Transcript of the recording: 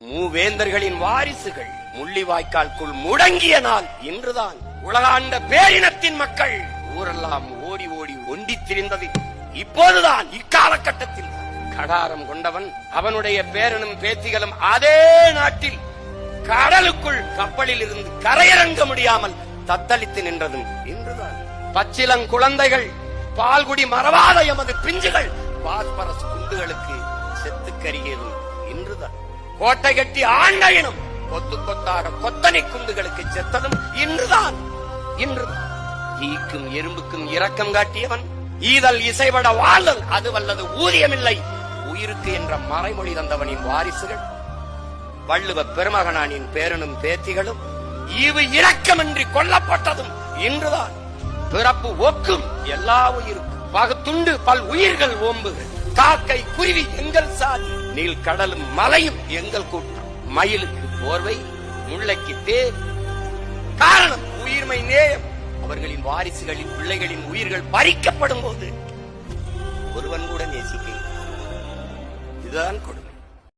மூவேந்தர்களின் வாரிசுகள் முள்ளிவாய்க்கால்குள் முடங்கிய நாள் இன்றுதான் உலகாண்ட பேரினத்தின் மக்கள் ஊரெல்லாம் ஓடி ஓடி ஒண்டித் திரிந்தது. இப்போதுதான் இக்காலகட்டத்தில் கடாரம் கொண்டவன் அவனுடைய பேரனும் பேத்திகளும் அதே நாட்டில் கடலுக்குள் கப்பலில் இருந்து கரையிறங்க முடியாமல் தத்தளித்து நின்றதும் இன்றுதான். பச்சிலங்குழந்தைகள் பால்குடி மறவாத எமது பிஞ்சுகள் பாஸ்பரஸ் குண்டுகளுக்கு செத்துக்கருகியதும் இன்றுதான். கோட்டை கட்டி ஆண்ட இனம் கொத்து கொத்தாக கொத்தனை குண்டுகளுக்கு செத்ததும் இன்றுதான். இன்றுதான். ஈக்கும் எறும்புக்கும் இரக்கம் காட்டியவன் ஈதல் இசைபட வாழ்தல் அது வல்லது ஊதியமில்லை. உயிருக்கு என்ற மறைமொழி தந்தவனின் வாரிசுகள் வள்ளுவ பெருமகனானின் பேரனும் பேத்திகளும் ஈவு இரக்கமின்றி கொல்லப்பட்டதும் இன்றுதான். பிறப்பு ஒக்கும் எல்லா உயிருக்கும். பகுத்துண்டு பல் உயிர்கள் ஓம்புகள். காக்கை குருவி எங்கள் சாதி. நீல் கடலும் மலையும் எங்கள் கூட்டம். மயிலுக்கு போர்வை முல்லைக்கு தேர். காரணம் உயிர்மை நேயம். அவர்களின் வாரிசுகளின் பிள்ளைகளின் உயிர்கள் பறிக்கப்படும் போது ஒருவன் கூட நேசிக்க. இதுதான் கொடுமை.